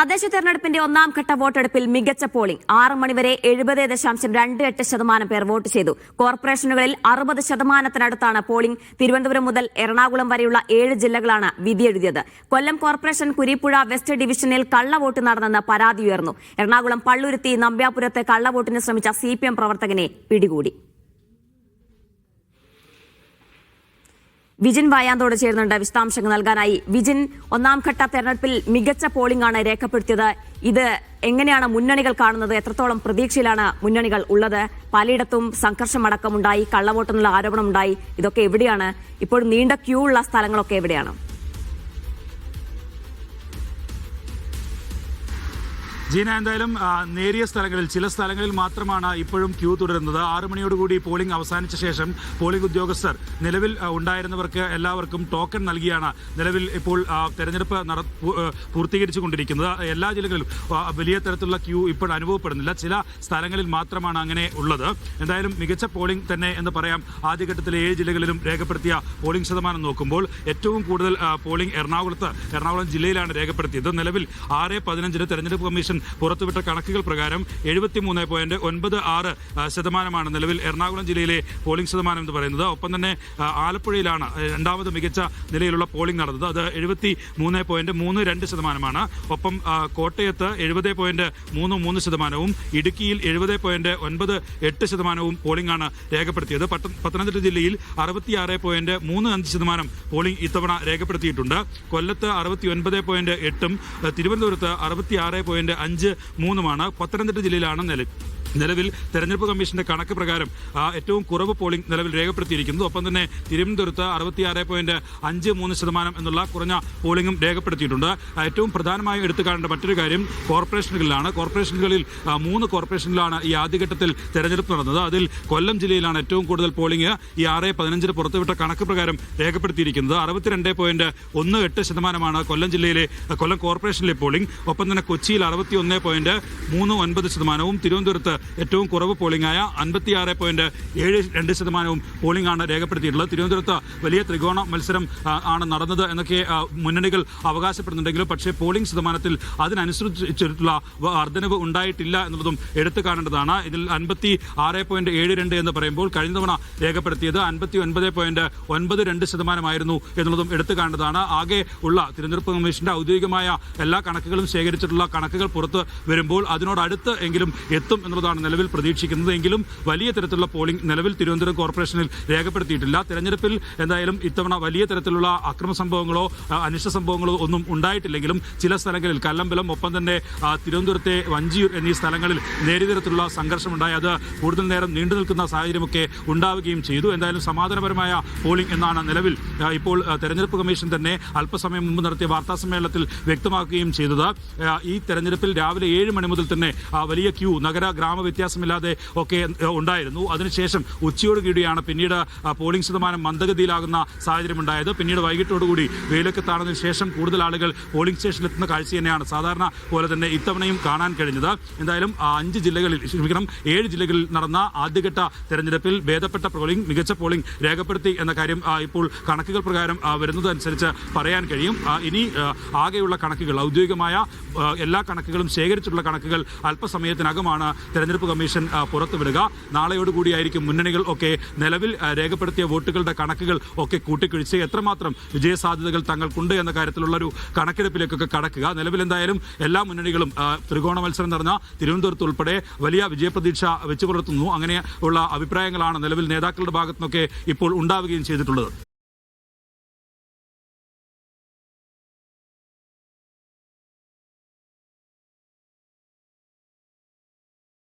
തദ്ദേശ തെരഞ്ഞെടുപ്പിന്റെ ഒന്നാം ഘട്ട വോട്ടെടുപ്പിൽ മികച്ച പോളിംഗ്. ആറ് മണിവരെ എഴുപത് ദശാംശം രണ്ട് എട്ട് ശതമാനം പേർ വോട്ട് ചെയ്തു. കോർപ്പറേഷനുകളിൽ അറുപത് ശതമാനത്തിനടുത്താണ് പോളിംഗ്. തിരുവനന്തപുരം മുതൽ എറണാകുളം വരെയുള്ള ഏഴ് ജില്ലകളാണ് വിധിയെഴുതിയത് കൊല്ലം കോർപ്പറേഷൻ കുരിപ്പുഴ വെസ്റ്റ് ഡിവിഷനിൽ കള്ളവോട്ട് നടന്നെന്ന് പരാതി ഉയർന്നു. എറണാകുളം പള്ളുരുത്തി നമ്പ്യാപുരത്ത് കള്ളവോട്ടിന് ശ്രമിച്ച സി പ്രവർത്തകനെ പിടികൂടി. വിജിൻ വായാന്തോട് ചേരുന്നുണ്ട്. വിശദാംശങ്ങൾ നൽകാനായി വിജിൻ ഒന്നാം ഘട്ട തെരഞ്ഞെടുപ്പിൽ മികച്ച പോളിംഗ് ആണ് രേഖപ്പെടുത്തിയത്. ഇത് എങ്ങനെയാണ് മുന്നണികൾ കാണുന്നത്? എത്രത്തോളം പ്രതീക്ഷയിലാണ് മുന്നണികൾ ഉള്ളത്? പലയിടത്തും സംഘർഷമടക്കമുണ്ടായി കള്ളവോട്ടെന്നുള്ള ആരോപണമുണ്ടായി. ഇതൊക്കെ എവിടെയാണ്? ഇപ്പോൾ നീണ്ട ക്യൂ ഉള്ള സ്ഥലങ്ങളൊക്കെ എവിടെയാണ്? ജീന എന്തായാലും നേരിയ സ്ഥലങ്ങളിൽ ചില സ്ഥലങ്ങളിൽ മാത്രമാണ് ഇപ്പോഴും ക്യൂ തുടരുന്നത്. ആറു മണിയോടുകൂടി പോളിംഗ് അവസാനിച്ച ശേഷം പോളിംഗ് ഉദ്യോഗസ്ഥർ നിലവിൽ ഉണ്ടായിരുന്നവർക്ക് എല്ലാവർക്കും ടോക്കൺ നൽകിയാണ് നിലവിൽ ഇപ്പോൾ തെരഞ്ഞെടുപ്പ് നട പൂർത്തീകരിച്ചു കൊണ്ടിരിക്കുന്നത് എല്ലാ ജില്ലകളിലും വലിയ തരത്തിലുള്ള ക്യൂ ഇപ്പോൾ അനുഭവപ്പെടുന്നില്ല. ചില സ്ഥലങ്ങളിൽ മാത്രമാണ് അങ്ങനെ ഉള്ളത്. എന്തായാലും മികച്ച പോളിംഗ് തന്നെ എന്ന് പറയാം. ആദ്യഘട്ടത്തിലെ ഏഴ് ജില്ലകളിലും രേഖപ്പെടുത്തിയ പോളിംഗ് ശതമാനം നോക്കുമ്പോൾ ഏറ്റവും കൂടുതൽ പോളിംഗ് എറണാകുളത്ത് എറണാകുളം ജില്ലയിലാണ് രേഖപ്പെടുത്തിയത്. നിലവിൽ ആറ് പതിനഞ്ചിന് തെരഞ്ഞെടുപ്പ് കമ്മീഷൻ പുറത്തുവിട്ട കണക്കുകൾ പ്രകാരം എഴുപത്തിമൂന്ന് പോയിന്റ് ഒൻപത് ആറ് ശതമാനമാണ് നിലവിൽ എറണാകുളം ജില്ലയിലെ പോളിംഗ് ശതമാനം എന്ന് പറയുന്നത്. ഒപ്പം തന്നെ ആലപ്പുഴയിലാണ് രണ്ടാമത് മികച്ച നിലയിലുള്ള പോളിംഗ് നടന്നത്. അത് എഴുപത്തി മൂന്ന് പോയിന്റ് മൂന്ന് രണ്ട് ശതമാനമാണ്. ഒപ്പം കോട്ടയത്ത് എഴുപത് പോയിന്റ് മൂന്ന് മൂന്ന് ശതമാനവും ഇടുക്കിയിൽ എഴുപത് പോയിന്റ് ഒൻപത് എട്ട് ശതമാനവും പോളിംഗ് ആണ് രേഖപ്പെടുത്തിയത്. പത്തനംതിട്ട ജില്ലയിൽ അറുപത്തിയാറ് പോയിന്റ് മൂന്ന് അഞ്ച് ശതമാനം പോളിംഗ് ഇത്തവണ രേഖപ്പെടുത്തിയിട്ടുണ്ട്. കൊല്ലത്ത് അറുപത്തി ഒൻപത് പോയിന്റ് എട്ടും തിരുവനന്തപുരത്ത് അറുപത്തിയാറ് പോയിന്റ് അഞ്ച് മൂന്നുമാണ്. പത്തനംതിട്ട ജില്ലയിലാണ് നില നിലവിൽ തെരഞ്ഞെടുപ്പ് കമ്മീഷന്റെ കണക്ക് പ്രകാരം ഏറ്റവും കുറവ് പോളിംഗ് നിലവിൽ രേഖപ്പെടുത്തിയിരിക്കുന്നു. ഒപ്പം തന്നെ തിരുവനന്തപുരത്ത് അറുപത്തിയാറ് പോയിന്റ് അഞ്ച് മൂന്ന് ശതമാനം എന്നുള്ള കുറഞ്ഞ പോളിംഗും രേഖപ്പെടുത്തിയിട്ടുണ്ട്. ഏറ്റവും പ്രധാനമായി എടുത്തു കാണേണ്ട മറ്റൊരു കാര്യം കോർപ്പറേഷനുകളിലാണ്. കോർപ്പറേഷനുകളിൽ മൂന്ന് കോർപ്പറേഷനിലാണ് ഈ ആദ്യഘട്ടത്തിൽ തെരഞ്ഞെടുപ്പ് നടന്നത്. അതിൽ കൊല്ലം ജില്ലയിലാണ് ഏറ്റവും കൂടുതൽ പോളിംഗ്. ഈ ആറ് പതിനഞ്ചിന് പുറത്തുവിട്ട കണക്ക് പ്രകാരം രേഖപ്പെടുത്തിയിരിക്കുന്നത്. അറുപത്തിരണ്ട് പോയിന്റ് ഒന്ന് എട്ട് ശതമാനമാണ് കൊല്ലം ജില്ലയിലെ കൊല്ലം കോർപ്പറേഷനിലെ പോളിംഗ്. ഒപ്പം തന്നെ കൊച്ചിയിൽ അറുപത്തി ഒന്ന് പോയിന്റ് മൂന്ന് ഒൻപത് ശതമാനവും തിരുവനന്തപുരത്ത് ഏറ്റവും കുറവ് പോളിംഗ് ആയ അൻപത്തിയാറ് പോയിന്റ് ഏഴ് രണ്ട് ശതമാനവും പോളിംഗ് ആണ് രേഖപ്പെടുത്തിയിട്ടുള്ളത്. തിരുവനന്തപുരത്ത് വലിയ ത്രികോണ മത്സരം ആണ് നടന്നത് എന്നൊക്കെ മുന്നണികൾ അവകാശപ്പെടുന്നുണ്ടെങ്കിലും പക്ഷേ പോളിംഗ് ശതമാനത്തിൽ അതിനനുസരിച്ചിട്ടുള്ള വർധനവ് ഉണ്ടായിട്ടില്ല എന്നുള്ളതും എടുത്തു കാണേണ്ടതാണ്. ഇതിൽ അൻപത്തി ആറ് പോയിന്റ് ഏഴ് രണ്ട് എന്ന് പറയുമ്പോൾ കഴിഞ്ഞ തവണ രേഖപ്പെടുത്തിയത് അൻപത്തി ഒൻപത് പോയിന്റ് ഒൻപത് രണ്ട് ശതമാനമായിരുന്നു എന്നുള്ളതും എടുത്തു കാണേണ്ടതാണ്. ആകെ ഉള്ള തിരഞ്ഞെടുപ്പ് കമ്മീഷന്റെ ഔദ്യോഗികമായ എല്ലാ കണക്കുകളും ശേഖരിച്ചിട്ടുള്ള കണക്കുകൾ പുറത്ത് വരുമ്പോൾ അതിനോടടുത്ത് എങ്കിലും എത്തും എന്നുള്ളതാണ് നിലവിൽ പ്രതീക്ഷിക്കുന്നത്. എങ്കിലും വലിയ തരത്തിലുള്ള പോളിംഗ് നിലവിൽ തിരുവനന്തപുരം കോർപ്പറേഷനിൽ രേഖപ്പെടുത്തിയിട്ടില്ല. തെരഞ്ഞെടുപ്പിൽ എന്തായാലും ഇത്തവണ വലിയ തരത്തിലുള്ള അക്രമ സംഭവങ്ങളോ അനിഷ്ട സംഭവങ്ങളോ ഒന്നും ഉണ്ടായിട്ടില്ലെങ്കിലും ചില സ്ഥലങ്ങളിൽ കല്ലമ്പലം ഒപ്പം തന്നെ തിരുവനന്തപുരത്തെ വഞ്ചിയൂർ എന്നീ സ്ഥലങ്ങളിൽ നേരിയ തരത്തിലുള്ള സംഘർഷമുണ്ടായി. അത് കൂടുതൽ നേരം നീണ്ടു നിൽക്കുന്ന സാഹചര്യമൊക്കെ ഉണ്ടാവുകയും ചെയ്തു. എന്തായാലും സമാധാനപരമായ പോളിംഗ് എന്നാണ് നിലവിൽ ഇപ്പോൾ തെരഞ്ഞെടുപ്പ് കമ്മീഷൻ തന്നെ അല്പസമയം മുമ്പ് നടത്തിയ വാർത്താ സമ്മേളനത്തിൽ വ്യക്തമാക്കുകയും ചെയ്തത്. ഈ തെരഞ്ഞെടുപ്പിൽ രാവിലെ ഏഴ് മണി മുതൽ തന്നെ വലിയ ക്യൂ നഗര ഗ്രാമ വ്യത്യാസമില്ലാതെ ഒക്കെ ഉണ്ടായിരുന്നു. അതിനുശേഷം ഉച്ചയോട് കൂടിയാണ് പിന്നീട് പോളിംഗ് ശതമാനം മന്ദഗതിയിലാകുന്ന സാഹചര്യം ഉണ്ടായത് പിന്നീട് വൈകിട്ടോടുകൂടി വെയിലൊക്കെ താണതിന് ശേഷം കൂടുതൽ ആളുകൾ പോളിംഗ് സ്റ്റേഷനിൽ എത്തുന്ന കാഴ്ച തന്നെയാണ് സാധാരണ പോലെ തന്നെ ഇത്തവണയും കാണാൻ കഴിഞ്ഞത്. എന്തായാലും അഞ്ച് ജില്ലകളിൽ ക്ഷമിക്കണം ഏഴ് ജില്ലകളിൽ നടന്ന ആദ്യഘട്ട തെരഞ്ഞെടുപ്പിൽ ഭേദപ്പെട്ട പോളിംഗ് മികച്ച പോളിംഗ് രേഖപ്പെടുത്തി എന്ന കാര്യം ഇപ്പോൾ കണക്കുകൾ പ്രകാരം വരുന്നതനുസരിച്ച് പറയാൻ കഴിയും. ഇനി ആകെയുള്ള കണക്കുകൾ ഔദ്യോഗികമായ എല്ലാ കണക്കുകളും ശേഖരിച്ചിട്ടുള്ള കണക്കുകൾ അല്പസമയത്തിനകമാണ് തെരഞ്ഞെടുപ്പ് കമ്മീഷൻ ആ, പുറത്തുവിടുക. നാളെയോടുകൂടിയായിരിക്കും മുന്നണികൾ ഒക്കെ നിലവിൽ രേഖപ്പെടുത്തിയ വോട്ടുകളുടെ കണക്കുകൾ ഒക്കെ കൂട്ടിക്കിഴിച്ച് എത്രമാത്രം വിജയസാധ്യതകൾ തങ്ങൾക്കുണ്ട് എന്ന കാര്യത്തിലുള്ള ഒരു കണക്കെടുപ്പിലേക്കൊക്കെ കടക്കുക. നിലവിൽ എന്തായാലും എല്ലാ മുന്നണികളും ത്രികോണ മത്സരം നടന്ന തിരുവനന്തപുരത്ത് ഉൾപ്പെടെ വലിയ വിജയപ്രതീക്ഷ വെച്ചു പുലർത്തുന്നു അങ്ങനെയുള്ള അഭിപ്രായങ്ങളാണ് നിലവിൽ നേതാക്കളുടെ ഭാഗത്തുനിന്നൊക്കെ ഇപ്പോൾ ഉണ്ടാവുകയും ചെയ്തിട്ടുള്ളത്.